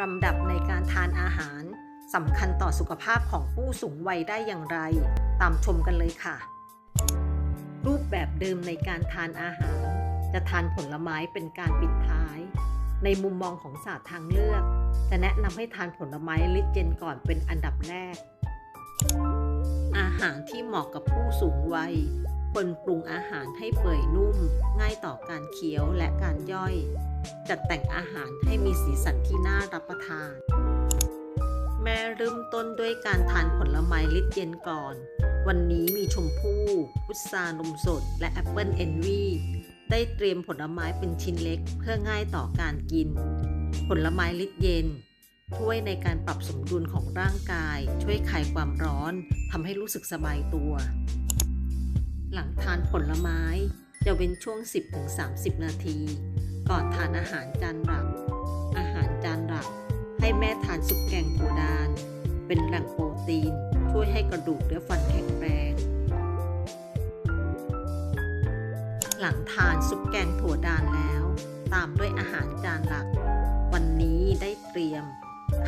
ลำดับในการทานอาหารสำคัญต่อสุขภาพของผู้สูงวัยได้อย่างไร ตามชมกันเลยค่ะ รูปแบบเดิมในการทานอาหาร จะทานผลไม้เป็นการปิดท้าย ในมุมมองของศาสตร์ทางเลือก จะแนะนำให้ทานผลไม้ลิเจนก่อนเป็นอันดับแรก อาหารที่เหมาะกับผู้สูงวัย ควรปรุงอาหารให้เปื่อยนุ่ม ง่ายต่อการเคี้ยวและการย่อย จัดแต่งอาหารให้มีสีสันที่น่ารับประทาน แม่เริ่มต้นด้วยการทานผลไม้ลิตเย็นก่อน วันนี้มีชมพู่พุทรานมสด และแอปเปิลเอนวีได้เตรียมผลไม้เป็นชิ้นเล็กเพื่อง่ายต่อการกิน ผลไม้ลิตเย็นช่วยในการปรับสมดุลของร่างกาย ช่วยคลายความร้อนทำให้รู้สึกสบายตัว หลังทานผลไม้จะเว้นช่วง 10-30 นาที ก่อนทานอาหารจานหลัก อาหารจานหลัก ให้แม่ทานซุปแกงถั่วดาน เป็นแหล่งโปรตีน ช่วยให้กระดูกและฟันแข็งแรง หลังทานซุปแกงถั่วดานแล้ว ตามด้วยอาหารจานหลัก วันนี้ได้เตรียม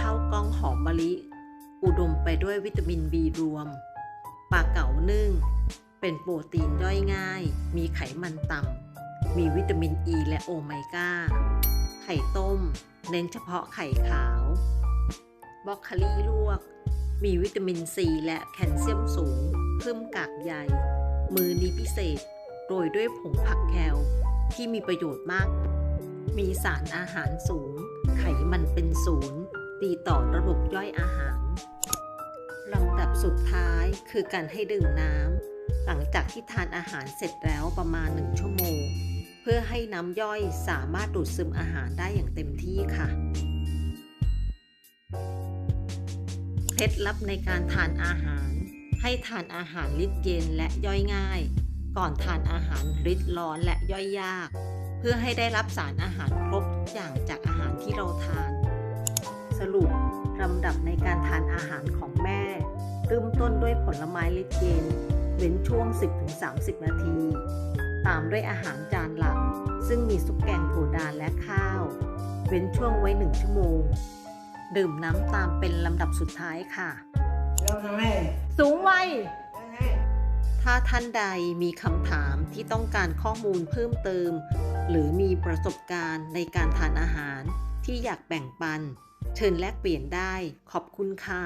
ข้าวกล้องหอมมะลิ อุดมไปด้วยวิตามินบีรวมปลาเก๋านึ่ง เป็นโปรตีนย่อยง่าย มีไขมันต่ำ มีวิตามินอ e ีและโอเมก้า ไข่ต้ม เน้นเฉพาะไข่ขาวบรอกคลีลวก มีวิตามินซีและแคลเซียมสูง เพิ่มกากใย มือนี้พิเศษ โรยด้วยผงผักแคลที่มีประโยชน์มาก มีสารอาหารสูง ไขมันเป็นศูนย์ตีต่อระบบย่อยอาหารลำดับสุดท้ายคือการให้ดื่มน้ำ หลังจากที่ทานอาหารเสร็จแล้วประมาณ 1 ชั่วโมง เพื่อให้น้ำย่อยสามารถดูดซึมอาหารได้อย่างเต็มที่ค่ะเคล็ดลับในการทานอาหาร ให้ทานอาหารลิตเย็นและย่อยง่าย ก่อนทานอาหารริดร้อนและย่อยยาก เพื่อให้ได้รับสารอาหารครบทุกอย่างจากอาหารที่เราทาน สรุปลำดับในการทานอาหารของแม่เริ่มต้นด้วยผลไม้ลิตเย็น เว้นช่วง 10-30 นาที ตามด้วยอาหารจานหลัก ซึ่งมีซุปแกงถั่วดานและข้าว เว้นช่วงไว้ 1 ชั่วโมง ดื่มน้ำตามเป็นลำดับสุดท้ายค่ะแล้วทำไมสูงวัยยังไงถ้าท่านใดมีคำถามที่ต้องการข้อมูลเพิ่มเติม หรือมีประสบการณ์ในการทานอาหารที่อยากแบ่งปัน เชิญแลกเปลี่ยนได้ ขอบคุณค่ะ